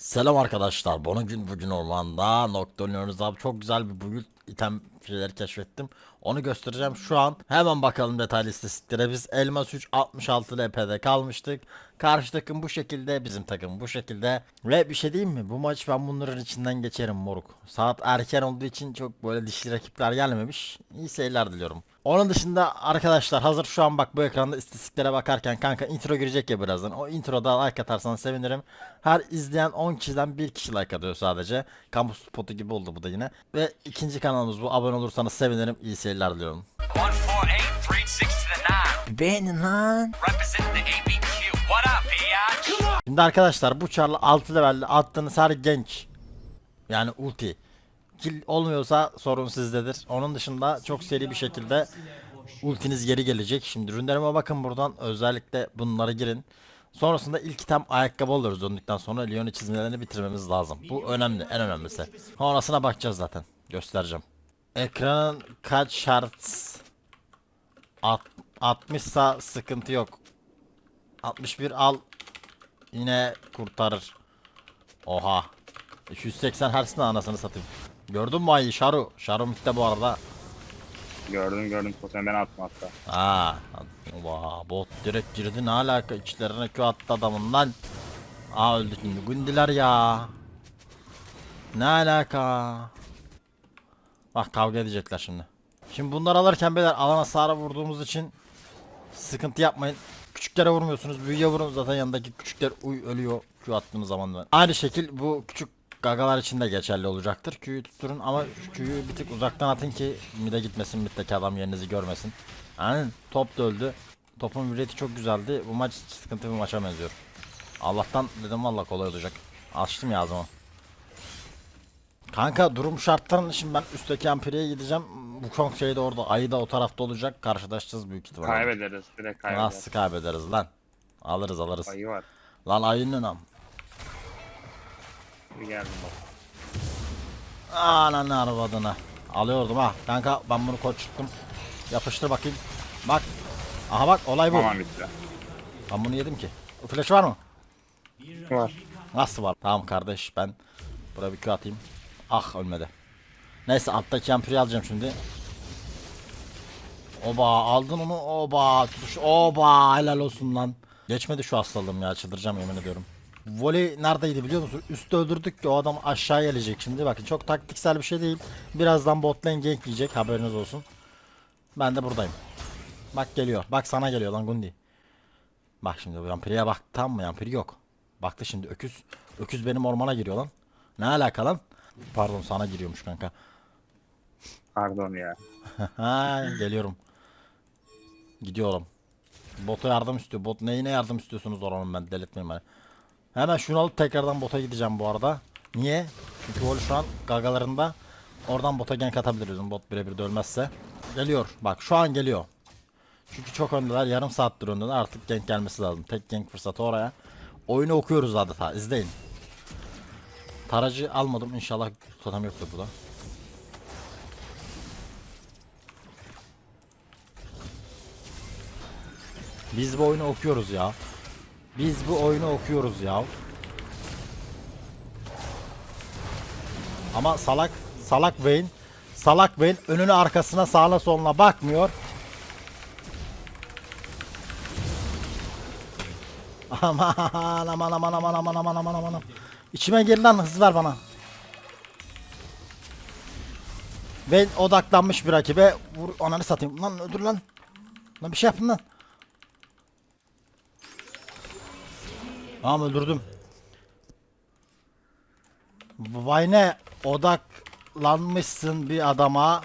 Selam arkadaşlar. Bugün gün bugün ormanda nokta oynuyoruz abi. Çok güzel bir build item şeyleri keşfettim. Onu göstereceğim şu an. Hemen bakalım detaylı istatistiklere. Biz Elmas 3 66 LP'de kalmıştık. Karşı takım bu şekilde, bizim takım bu şekilde. Ve bir şey diyeyim mi? Bu maç ben bunların içinden geçerim moruk. Saat erken olduğu için çok böyle dişli rakipler gelmemiş. İyi seyirler diliyorum. Onun dışında arkadaşlar hazır şu an bak bu ekranda istatistiklere bakarken kanka intro girecek ya birazdan. O introda like atarsan sevinirim. Her izleyen 10 kişiden bir kişi like atıyor sadece. Kampus spotu gibi oldu bu da yine. Ve ikinci kanalımız bu. Abone olursanız sevinirim. İyi seyirler diliyorum. 148, 3, 6 to the 9. Beğenin lan. Şimdi arkadaşlar bu çarlı 6 levelde attığınız her genç yani ulti kill olmuyorsa sorun sizdedir. Onun dışında çok seri bir şekilde ultiniz geri gelecek. Şimdi ürünlerime bakın buradan özellikle bunlara girin. Sonrasında ilk item ayakkabı alıyoruz döndükten sonra Leon'u çizmelerini bitirmemiz lazım. Bu önemli en önemlisi. Sonrasına bakacağız zaten. Göstereceğim. Ekranın kaç şart 60'sa sıkıntı yok. 61 al Yine kurtarır. Oha. 280 Hz'ın anasını satayım. Gördün mü ayı Şaru? Şaru mitte bu arada. Gördüm gördüm fotoğrafı ben attım hatta. Aa. Vaa bot direkt girdi ne alaka içlerine Q attı adamın lan. Aa öldü şimdi gündiler ya. Ne alaka? Bak kavga edecekler şimdi. Şimdi bunları alırken beyler alan hasarı vurduğumuz için sıkıntı yapmayın. Küçüklere vurmuyorsunuz. Büyüye vurun zaten yanındaki küçükler uy ölüyor Q attığınız zaman. Aynı şekil bu küçük gagalar için de geçerli olacaktır. Q'yu tutturun ama Q'yu bir tık uzaktan atın ki mide gitmesin middeki adam yerinizi görmesin. Yani top da öldü. Topun vüriyeti çok güzeldi. Bu maç sıkıntı bir maça benziyor. Allah'tan dedim valla kolay olacak. Açtım ya ağzımı. Kanka durum şartlarının şimdi ben üstteki Amperi'ye gideceğim. Bu çok şey de orada. Ayı da o tarafta olacak. Karşılaşacağız büyük ihtimalle. Kaybederiz direkt kaybederiz. Nasıl kaybederiz lan? Alırız alırız. Ayı var. Lan ayının am. Bir geldim bak. Ananı arvadına. Alıyordum ha. Kanka ben bunu koç tuttum. Yapıştır bakayım. Bak. Aha bak olay bu. Tamam bitti. Ben bunu yedim ki. O flash var mı? Var. Nasıl var? Tamam kardeş ben buraya bir Q atayım. Ah ölmedi. Neyse alttaki amperi alacağım şimdi. Oba aldın onu oba tutuş oba helal olsun lan. Geçmedi şu hastalığım ya çıldıracağım yemin ediyorum. Voley neredeydi biliyor musun? Üstte öldürdük ki o adam aşağı gelecek şimdi. Bakın çok taktiksel bir şey değil. Birazdan bot lane gank yiyecek haberiniz olsun. Ben de buradayım. Bak geliyor. Bak sana geliyor lan Gundi. Bak şimdi yampiriye bak tam mı yampiri yok. Baktı şimdi öküz. Öküz benim ormana giriyor lan. Ne alaka lan? Pardon sana giriyormuş kanka. Pardon ya. geliyorum. Gidiyorum. Bota yardım istiyor. Bot neyine yardım istiyorsunuz oranın ben delirtmeyin beni. Hemen şunu alıp tekrardan bota gideceğim bu arada. Niye? Çünkü Vol şu an gagalarında. Oradan bota gank atabiliriz. Bot birebir de ölmezse. Geliyor. Bak şu an geliyor. Çünkü çok öndeler. Yarım saattir öndeler. Artık gank gelmesi lazım. Tek gank fırsatı oraya. Oyunu okuyoruz adeta. İzleyin. Taracı almadım. İnşallah totem yoktur burada. Biz bu oyunu okuyoruz ya. Biz bu oyunu okuyoruz ya. Ama salak salak Vayne salak Vayne önüne arkasına sağına soluna bakmıyor. Aman aman aman aman aman aman aman aman. İçime gir lan hız ver bana. Vayne odaklanmış bir rakibe. Vur ananı satayım. Lan öldür lan. Lan bir şey yapın lan. Tamam öldürdüm. Vayne odaklanmışsın bir adama.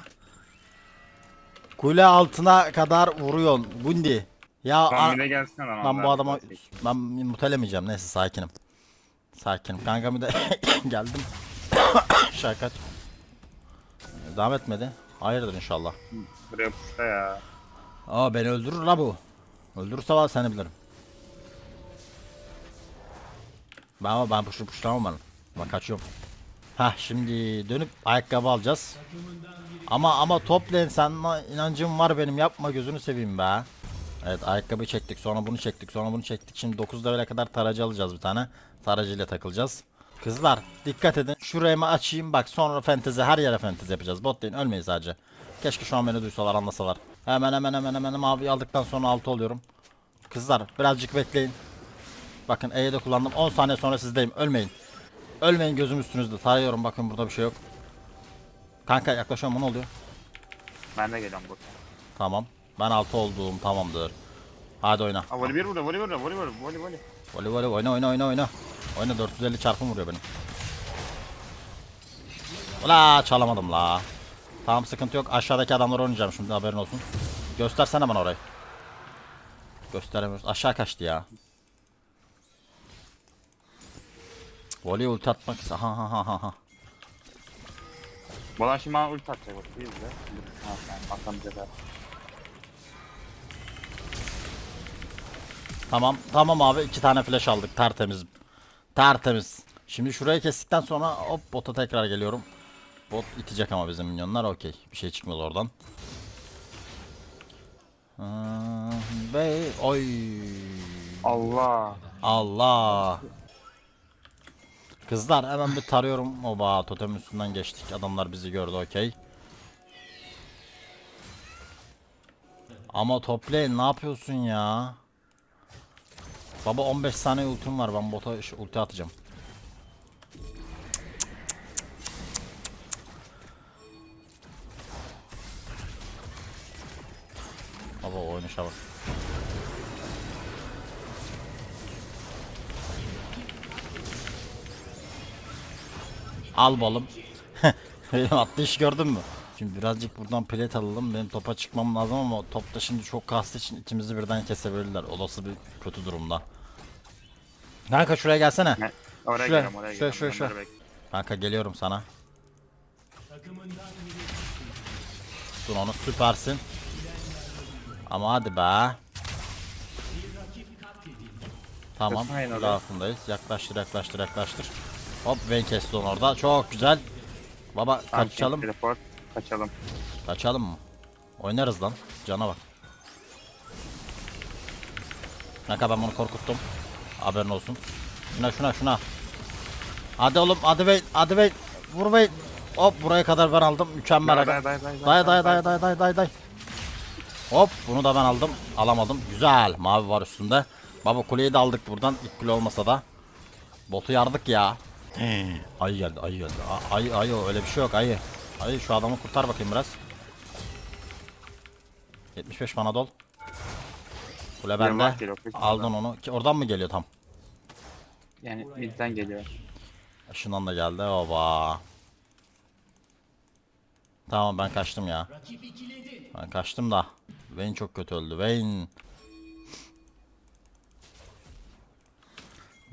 Kule altına kadar vuruyorsun. Gundi. Ya Tamam a- ben bu adama ben mutelemeyeceğim. Neyse sakinim. Sakinim. Kanka bir de geldim. Şaka. Devam etmedi. Hayırdır inşallah. Buraya puşta ya. Aa beni öldürür la bu. Öldürürse var seni bilirim. Ben ama ben puşur puşlamam ben. Ben kaçıyorum. Hah şimdi dönüp ayakkabı alacağız. Ama ama top lane sana inancım var benim yapma gözünü seveyim be. Evet ayakkabıyı çektik sonra bunu çektik sonra bunu çektik. Şimdi 9 levele kadar taracı alacağız bir tane. Taracıyla takılacağız. Kızlar dikkat edin. Şurayı mı açayım bak sonra fentezi her yere fentezi yapacağız. Bot değil ölmeyiz sadece. Keşke şu an beni duysalar anlasalar. Hemen hemen hemen hemen mavi aldıktan sonra altı oluyorum. Kızlar birazcık bekleyin. Bakın E'yi de kullandım. 10 saniye sonra sizdeyim. Ölmeyin. Ölmeyin gözüm üstünüzde. Tarıyorum bakın burada bir şey yok. Kanka yaklaşıyorum ne oluyor? Ben de geliyorum bu. Tamam. Ben 6 olduğum tamamdır. Hadi oyna. Aa voli bir burada voli burada voli burada voli voli. Voli voli oyna oyna oyna oyna. Oyna 450 çarpım vuruyor benim. Ula çalamadım la. Tamam sıkıntı yok. Aşağıdaki adamları oynayacağım şimdi haberin olsun. Göstersene bana orayı. Gösteremiyoruz. Aşağı kaçtı ya. Voley ulti atmak ha ha ha ha ha. Bolan şimdi bana ulti atacak bak. Bir izle. Ha sen atamayacak ha. Tamam tamam abi iki tane flash aldık tertemiz. Tertemiz. Şimdi şurayı kestikten sonra hop bota tekrar geliyorum. Bot itecek ama bizim minyonlar okey. Bir şey çıkmadı oradan. Aa, Bey oy. Allah. Allah. Kızlar hemen bir tarıyorum. Oba totem üstünden geçtik. Adamlar bizi gördü okey. Ama top lane ne yapıyorsun ya? Baba 15 saniye ultim var. Ben bota ulti atacağım. Baba oynayışa bak. Al balım. Benim atlayış gördün mü? Şimdi birazcık buradan plate alalım. Benim topa çıkmam lazım ama top da şimdi çok kastı için ikimizi birden kesebilirler. Olası bir kötü durumda. Kanka şuraya gelsene. Ne? Oraya Şuraya, geliyorum oraya şuraya, geliyorum. şuraya, şuraya. Kanka geliyorum sana. Dur onu süpersin. Ama hadi be. Tamam. Altındayız. Yaklaştır yaklaştır yaklaştır. Hop Vayne kesti onu orada. Çok güzel. Baba kaçalım. Teleport. Kaçalım. Kaçalım mı? Oynarız lan. Cana bak. Kanka ben bunu korkuttum. Haberin olsun. Şuna şuna şuna. Hadi oğlum hadi bey hadi bey. Vur bey. Hop buraya kadar ben aldım. Mükemmel. Day, Day day day, day day day day day. Hop bunu da ben aldım. Alamadım. Güzel. Mavi var üstünde. Baba kuleyi de aldık buradan. İlk kule olmasa da. Botu yardık ya. Ayı geldi ayı geldi. A- Ayı ayı öyle bir şey yok ayı. Ayı şu adamı kurtar bakayım biraz. 75 panadol. Kule Yılmaz bende. geliyor. Aldın onu. Ki oradan mı geliyor tam? Yani midden geliyor. Şundan da geldi. Oba. Tamam ben kaçtım ya. Ben kaçtım da. Vayne çok kötü öldü. Vayne.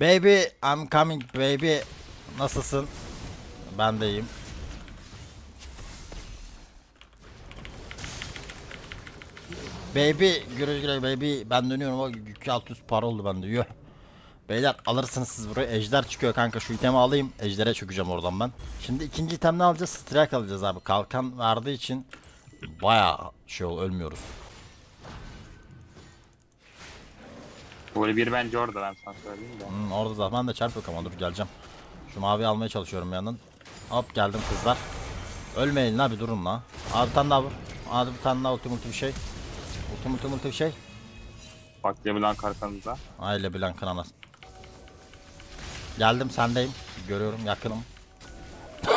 Baby, I'm coming baby. Nasılsın? Ben de iyiyim. Baby, güle güle baby. Ben dönüyorum alt üst para oldu bende. Yuh. Beyler alırsınız siz burayı. Ejder çıkıyor kanka. Şu itemi alayım. Ejder'e çökeceğim oradan ben. Şimdi ikinci item ne alacağız? Strike alacağız abi. Kalkan verdiği için baya şey ol ölmüyoruz. Voli bir bence orada ben sana söyleyeyim de. Hmm, orada zaten ben de çarp yok ama dur geleceğim. Şu mavi almaya çalışıyorum bir yandan. Hop geldim kızlar. Ölmeyin la bir durun la. Abi bir tane daha vur. Hadi bir tane daha ulti multi bir şey. Ulti multi multi bir şey. Bak Leblanc arkanızda. Aile Blank'ın anası. Geldim sendeyim. Görüyorum yakınım.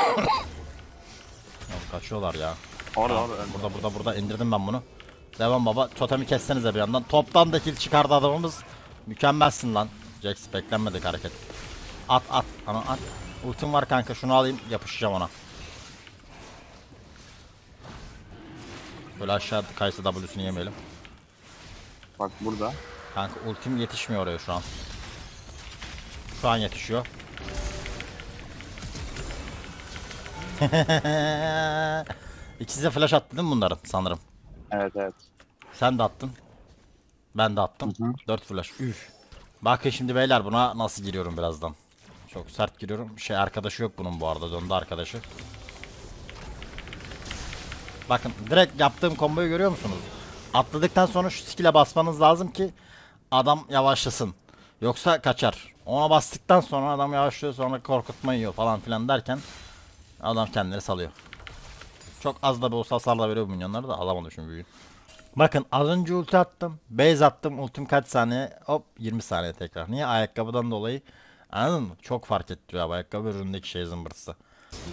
Ya kaçıyorlar ya. Orada orada. Burada burada burada indirdim ben bunu. Devam baba. Totemi kessenize bir yandan. Toptan da kill çıkardı adamımız. Mükemmelsin lan. Jax beklenmedik hareket. At at. Ana at. Ultim var kanka şunu alayım yapışacağım ona. Böyle aşağı kaysa W'sunu yemeyelim. Bak burada. Kanka ultim yetişmiyor oraya şu an. Şu an yetişiyor. İkisi de flash attı değil mi bunların sanırım? Evet evet. Sen de attın. Ben de attım. Hı hı. 4 flash. Üf. Bakın şimdi beyler buna nasıl giriyorum birazdan. Çok sert giriyorum. Şey arkadaşı yok bunun bu arada. Döndü arkadaşı. Bakın direkt yaptığım komboyu görüyor musunuz? Atladıktan sonra şu skill'e basmanız lazım ki adam yavaşlasın. Yoksa kaçar. Ona bastıktan sonra adam yavaşlıyor sonra korkutma yiyor falan filan derken adam kendini salıyor. Çok az da olsa hasar da veriyor bu minyonları da alamadım şimdi büyüğü. Bakın az önce ulti attım. Base attım. Ultim kaç saniye? Hop 20 saniye tekrar. Niye? Ayakkabıdan dolayı. Anladın mı? Çok fark ettiriyor abi ayakkabı ürünündeki şey zımbırtısı.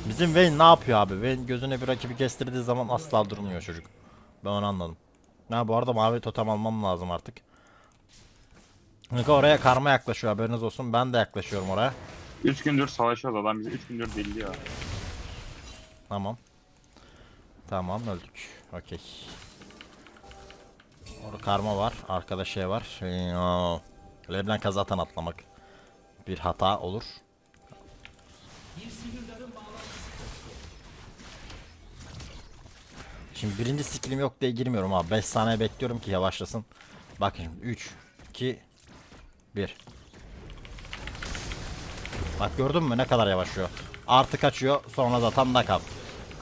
Bizim Vayne ne yapıyor abi? Vayne gözüne bir rakibi kestirdiği zaman asla durmuyor çocuk. Ben onu anladım. Ha bu arada mavi totem almam lazım artık. Çünkü oraya karma yaklaşıyor haberiniz olsun. Ben de yaklaşıyorum oraya. 3 gündür savaşıyoruz adam bizi 3 gündür belliyor. Tamam. Tamam öldük. Okey. Orada karma var. Arkada şey var. Leblanc zaten atlamak bir hata olur. Şimdi birinci skillim yok diye girmiyorum abi. 5 saniye bekliyorum ki yavaşlasın. Bakın 3 2 1 Bak gördün mü ne kadar yavaşlıyor. Artı kaçıyor sonra da tam da kal.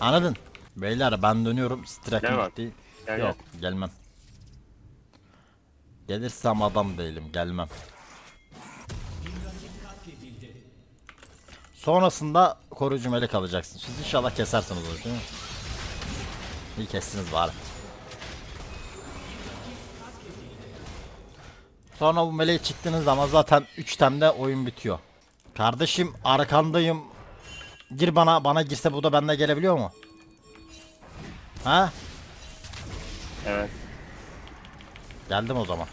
Anladın? Beyler ben dönüyorum. Gel bak. gitti. Gel Yok gelmem. Gelirsem adam değilim gelmem. Sonrasında koruyucu melek alacaksın. Siz inşallah kesersiniz onu değil mi? İyi kestiniz bari. Sonra bu meleği çıktığınız zaman zaten 3 temde oyun bitiyor. Kardeşim arkandayım. Gir bana bana girse bu da bende gelebiliyor mu? Ha? Evet. Geldim o zaman.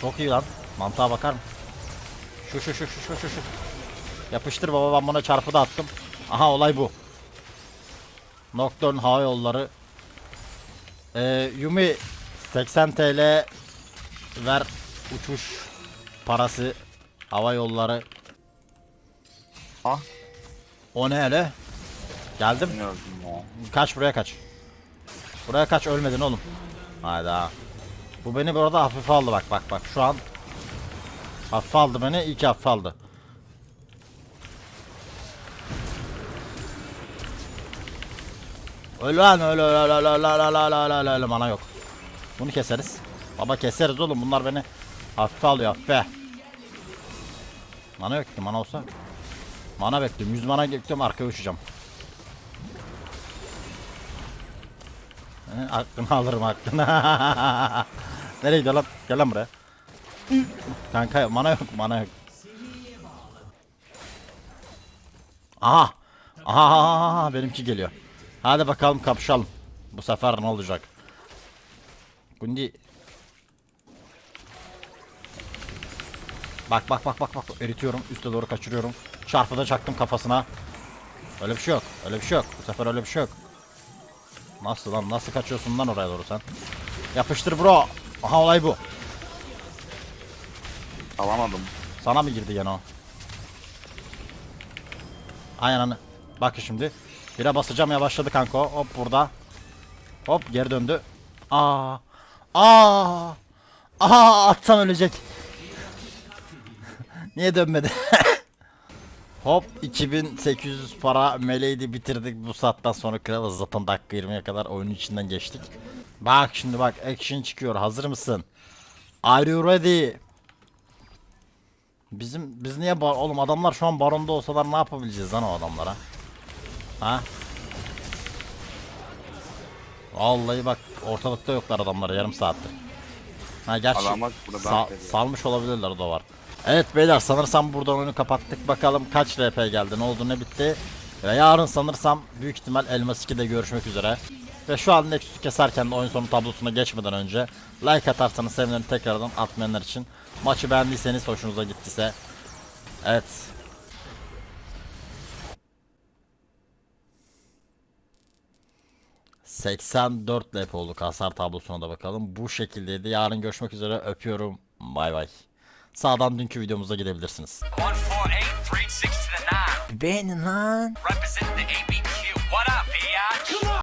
Çok iyi lan. Mantığa bakar mı? Şu şu şu şu şu şu. Yapıştır baba ben buna çarpı da attım. Aha olay bu. Nocturne hava yolları. Ee, Yumi 80 TL ver uçuş parası hava yolları. Ah. O ne öyle? Geldim. Kaç buraya kaç. Buraya kaç ölmedin oğlum. Hayda. Bu beni bu arada hafife aldı bak bak bak şu an. Hafife aldı beni iyi ki hafife aldı. Öl lan öl öl öl öl öl öl öl öl öl öl mana yok. Bunu keseriz. Baba keseriz oğlum bunlar beni hafife alıyor hafife. Mana yok ki mana olsa. Mana bekliyorum 100 mana bekliyorum arkaya uçacağım. He, aklını alırım aklını. Nereye gidiyor lan? Gel lan buraya. Kanka mana yok mana yok. Aha. Aha benimki geliyor. Hadi bakalım kapışalım. Bu sefer ne olacak? Gundi. Bak bak bak bak bak eritiyorum üste doğru kaçırıyorum. Çarpıda çaktım kafasına. Öyle bir şey yok. Öyle bir şey yok. Bu sefer öyle bir şey yok. Nasıl lan? Nasıl kaçıyorsun lan oraya doğru sen? Yapıştır bro. Aha olay bu. Alamadım. Sana mı girdi gene o? Aynen anı. Bak şimdi. Bire basacağım yavaşladı kanka. Hop burada. Hop geri döndü. Aa. Aa. Aa atsam ölecek. Niye dönmedi? Hop 2800 para meleği bitirdik bu saatten sonra kralız zaten dakika 20'ye kadar oyunun içinden geçtik. Bak şimdi bak action çıkıyor hazır mısın? Are you ready? Bizim biz niye bar oğlum adamlar şu an baronda olsalar ne yapabileceğiz lan o adamlara? Ha? Vallahi bak ortalıkta yoklar adamlar yarım saattir. Ha gerçi burada sa- salmış olabilirler o da var. Evet beyler sanırsam buradan oyunu kapattık. Bakalım kaç RP geldi ne oldu ne bitti. Ve yarın sanırsam büyük ihtimal Elmas 2'de görüşmek üzere. Ve şu an Nexus'u keserken de oyun sonu tablosuna geçmeden önce like atarsanız sevinirim tekrardan atmayanlar için. Maçı beğendiyseniz hoşunuza gittiyse. Evet. ...84 lep olduk hasar tablosuna da bakalım. Bu şekildeydi. Yarın görüşmek üzere. Öpüyorum. Bay bay. Sağdan dünkü videomuza gidebilirsiniz. 148, 360 to the 9. Beğenin lan.